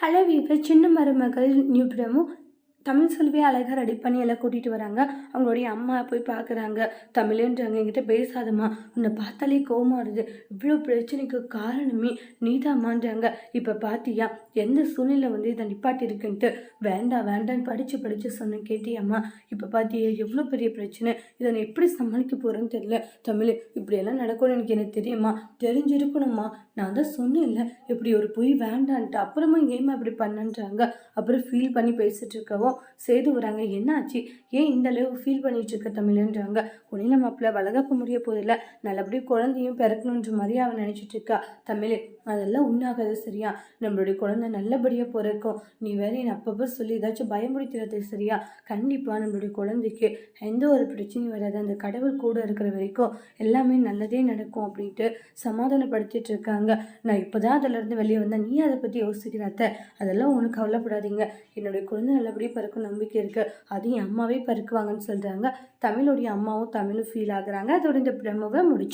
ಹಳೆ ವಿಭಜನ ಮರುಮಗಳ ನಿಬ್ರಮು தமிழ் செல்வியை அழகாக ரெடி பண்ணி எல்லாம் கூட்டிகிட்டு வராங்க. அவங்களுடைய அம்மா போய் பார்க்குறாங்க தமிழன்றாங்க. என்கிட்ட பேசாதம்மா. உன்னை பார்த்தாலே கோபம் வருது. இவ்வளோ பிரச்சனைக்கு காரணமே நீதாம்மான்றாங்க. இப்போ பார்த்தியா எந்த சூழ்நிலை வந்து இதை நிப்பாட்டியிருக்குன்ட்டு? வேண்டாம் வேண்டான்னு படித்து படித்து சொன்னேன். கேட்டியாம்மா? இப்போ பார்த்தியா எவ்வளோ பெரிய பிரச்சனை. இதை நான் எப்படி சமாளிக்க போகிறேன்னு தெரியல. தமிழ் இப்படியெல்லாம் நடக்கும்னு எனக்கு எனக்கு தெரியுமா? தெரிஞ்சிருக்கணும்மா. நான் தான் சொன்னேன்ல இப்படி ஒரு பொய் வேண்டான்ட்டு. அப்புறமா ஏமா இப்படி பண்ணன்றாங்க? அப்புறம் ஃபீல் பண்ணி பேசிகிட்டு இருக்கவும் செய்து வராங்க. என்னாச்சு? ஏன் இந்த அளவு ஃபீல் பண்ணிட்டு இருக்க தமிழ்ன்றாங்க. உனில மாப்பிள்ள வளர்க்க முடிய போதில்ல. நல்லபடியும் குழந்தையும் பிறக்கணுன்ற மாதிரி அவன் நினச்சிட்டு இருக்கா. தமிழ் அதெல்லாம் உண்ணாகாது சரியா? நம்மளுடைய குழந்தை நல்லபடியாக பிறக்கும். நீ வேற என் அப்பப்போ சொல்லி ஏதாச்சும் பயமுறுத்துறது சரியா? கண்டிப்பாக நம்மளுடைய குழந்தைக்கு எந்த ஒரு பிரச்சனையும் வராது. அந்த கடவுள் கூட இருக்கிற வரைக்கும் எல்லாமே நல்லதே நடக்கும் அப்படின்ட்டு சமாதானப்படுத்திட்டு இருக்காங்க. நான் இப்போ தான் அதிலிருந்து வெளியே வந்தேன். நீ அதை பற்றி யோசிக்கிறாத்த அதெல்லாம் உனக்கு கவலைப்படாதீங்க. என்னுடைய குழந்தை நல்லபடியாக பறக்கும் நம்பிக்கை இருக்குது அது என் அம்மாவே பறக்குவாங்கன்னு சொல்கிறாங்க தமிழுடைய அம்மாவும் தமிழும் ஃபீல் ஆகுறாங்க. அதோட இந்த பிரம்மவை முடிச்சு